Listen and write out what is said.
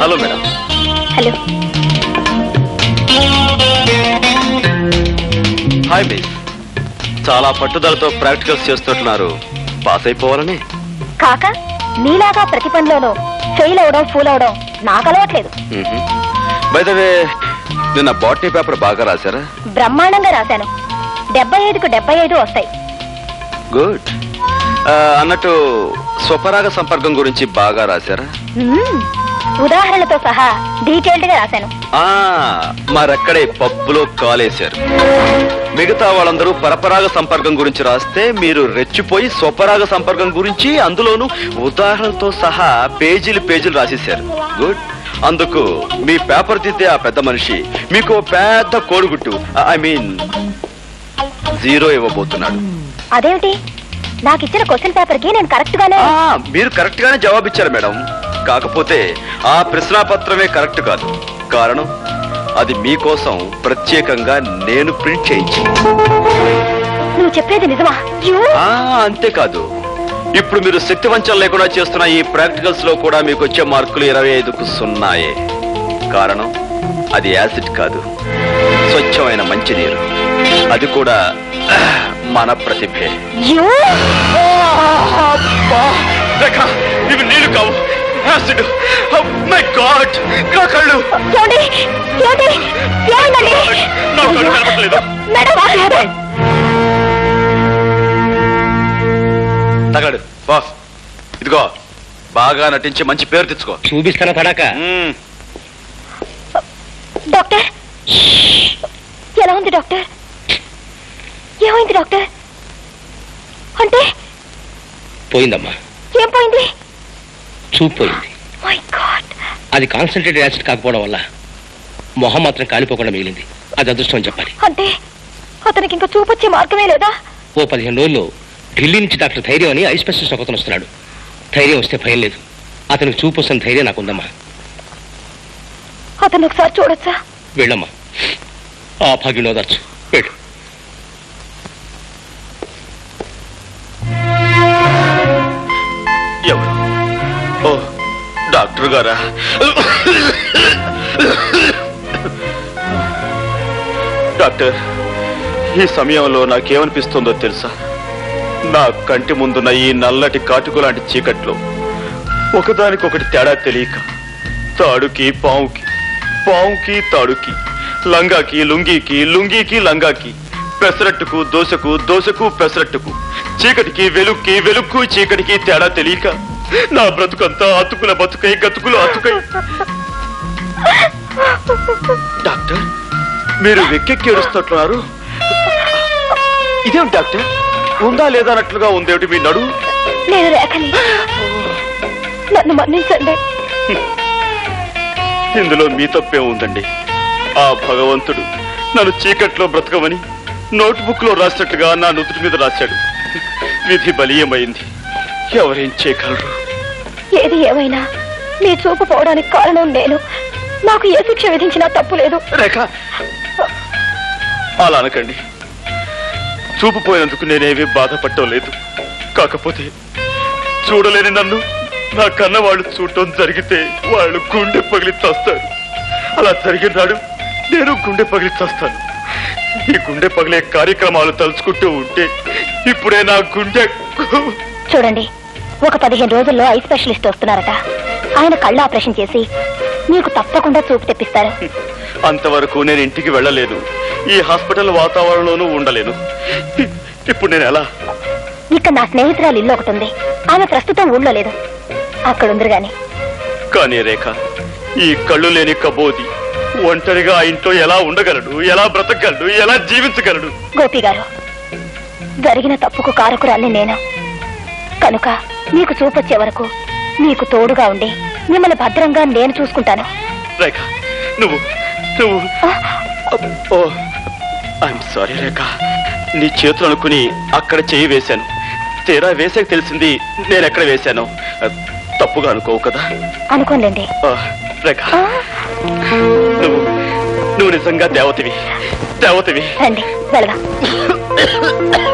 Hello madam. Hello. Hi miss చాలా పట్టుదలతో practicals చేస్తున్నారు పాస్ అయిపోవాలని. కాక మీలాగా ప్రతి పనిలోనూ ఫెయిల్ అవడం ఫూల్ అవడం నాకు అలవాట్లేదు. బైదవే నిన్న బాటనీ పేపర్ బాగా రాశారా? బ్రహ్మాండంగా రాశాను. డెబ్బై ఐదుకు డెబ్బై ఐదు వస్తాయి. గుడ్ అన్నట్టు స్వపరాగ సంపర్కం గురించి బాగా రాశారా? మ్మ్. ఉదాహరణలతో సహా డీటెయిల్డ్గా రాశాను. ఆ మరక్కడే పప్పులో కాలేశారు. మిగతా వాళ్ళందరూ పరపరాగ సంపర్కం గురించి రాస్తే మీరు రెచ్చిపోయి స్వపరాగ సంపర్కం గురించి అందులోనూ ఉదాహరణలతో సహా పేజీలు పేజీలు రాసేశారు. గుడ్. అందుకు మీ పేపర్ దిద్దే ఆ పెద్ద మనిషి మీకు పెద్ద కోడిగుట్టు ఐ మీన్ జీరో ఇవ్వబోతున్నాడు. అదేమిటి? నాకు ఇచ్చిన క్వశ్చన్ పేపర్కి నేను కరెక్ట్ గానే ఆ, మీరు కరెక్ట్ గానే జవాబిచ్చారు మేడం. కాకపోతే ఆ ప్రశ్నాపత్రమే కరెక్ట్ కాదు. కారణం అది మీకోసం ప్రత్యేకంగా నేను ప్రింట్ చేయించి నువ్వు చెప్పేది నిజమా? యూ ఆ అంతేకాదు ఇప్పుడు మీరు శక్తి వంచన లేకుండా చేస్తున్న ఈ ప్రాక్టికల్స్లో కూడా మీకు వచ్చే మార్కులు ఇరవై ఐదుకు సున్నాయే. కారణం అది యాసిడ్ కాదు. స్వచ్ఛమైన మంచినీరు. అది కూడా మన ప్రతిభే. ఇవి నీళ్ళు కావు. యాసిడ్. My god! నా కళ్ళు. ఏమండి? ఏమిటి ఏమైందండి నా కళ్ళు కనపడలేదు మేడం తగడు బాస్ ఇదిగో. బాగా నటించి మంచి పేరు తెచ్చుకో. చూపిస్తాను తడాక. డాక్టర్? ఎలా ఉంది డాక్టర్? ఏమైంది డాక్టర్? అంటే? పోయిందమ్మా. ఏం పోయింది? చూపు పోయింది మై గాడ్. అది కాన్సన్ట్రేటెడ్ యాసిడ్ కాకపోవడం వల్ల మొహం మాత్రం కాలిపోకుండా మిగిలింది. అది అదృష్టం అని చెప్పాలి. అంటే? అతనికి ఇంకా చూపొచ్చే మార్గమే లేదా? ఓ పదిహేను రోజుల్లో ఢిల్లీ నుంచి డాక్టర్ ధైర్యం అని ఐ స్పెషలిస్ట్ ఒకతను వస్తున్నాడు. ధైర్యం వస్తే భయం లేదు. అతనికి చూపు వస్తున్న ధైర్యం నాకుందమ్మా అతను ఒకసారి చూడొచ్చా? వెళ్ళమ్మా. ఆ భాగ్యం ఓదార్చు వెళ్ళు. డాక్టర్ గారా? డాక్టర్ ఈ సమయంలో నాకేమనిపిస్తుందో తెలుసా? నా కంటి ముందున్న ఈ నల్లటి కాటుకు లాంటి చీకట్లో ఒకదానికొకటి తేడా తెలియక తాడుకి పావుకి పావుకి తాడుకి లంగాకి లుంగీకి లుంగీకి లంగాకి పెసరట్టుకు దోశకు దోశకు పెసరట్టుకు చీకటికి వెలుక్కి వెలుక్కు చీకటికి తేడా తెలియక నా బ్రతుకంతా అతుకుల బతుకై గతుకులు అతుకై. డాక్టర్ మీరు వెక్కెక్కి ఏడుస్తున్నారు ఇదేం డాక్టర్? ఉందా లేదా అన్నట్లుగా ఉందేమిటి మీ నడు నేను రేఖని. నన్ను మన్నించండి. ఇందులో మీ తప్పే ఉందండి. ఆ భగవంతుడు నన్ను చీకట్లో బ్రతకమని నోట్బుక్లో రాసినట్టుగా నా నుదుటి మీద రాశాడు. విధి బలీయమైంది. ఎవరేం చేయగలరు? ఏది ఏమైనా నీ చూపు పోవడానికి కారణం నేను. నాకు ఏ శిక్ష విధించినా తప్పు లేదు. రేఖ అలా అనకండి. చూపు పోయినందుకు నేనేమీ బాధపడటం లేదు. కాకపోతే చూడలేని నన్ను నా కన్న వాళ్ళు చూడటం జరిగితే వాళ్ళు గుండె పగిలి చస్తారు. అలా జరిగినాడు నేను గుండె పగిలి చస్తాను. ఈ గుండె పగిలే కార్యక్రమాలు తలుచుకుంటూ ఉంటే ఇప్పుడే నా గుండె చూడండి ఒక పదిహేను రోజుల్లో ఐ స్పెషలిస్ట్ వస్తున్నారట. ఆయన కళ్ళు ఆపరేషన్ చేసి నీకు తప్పకుండా చూపు తెప్పిస్తారు. అంతవరకు నేను ఇంటికి వెళ్ళలేను ఈ హాస్పిటల్ వాతావరణంలోనూ ఉండలేను ఇప్పుడు నేను ఎలా? ఇక్కడ నా స్నేహితురాలు ఇల్లు ఒకటి ఉంది. ఆమె ప్రస్తుతం ఊళ్ళో లేదు. అక్కడ ఉందరు గాని. కానీ రేఖ ఈ కళ్ళు లేని కబోది ఒంటరిగా ఆ ఇంట్లో ఎలా ఉండగలడు? ఎలా బ్రతకగలడు? ఎలా జీవించగలడు? గోపి గారు జరిగిన తప్పుకు కారకురాల్ని నేను కనుక నీకు చూపొచ్చే వరకు నీకు తోడుగా ఉండి మిమ్మల్ని భద్రంగా నేను చూసుకుంటాను. రేఖ నువ్వు నువ్వు. Oh I'm sorry Rekha. నీ చేతులు అనుకుని అక్కడ చేయి వేశాను. తీరా వేసాక తెలిసింది నేను ఎక్కడ వేశాను. తప్పుగా అనుకోవు కదా? అనుకోలేండి రేఖ నువ్వు నువ్వు నిజంగా దేవతవి. దేవతవి. రండి వెళదాం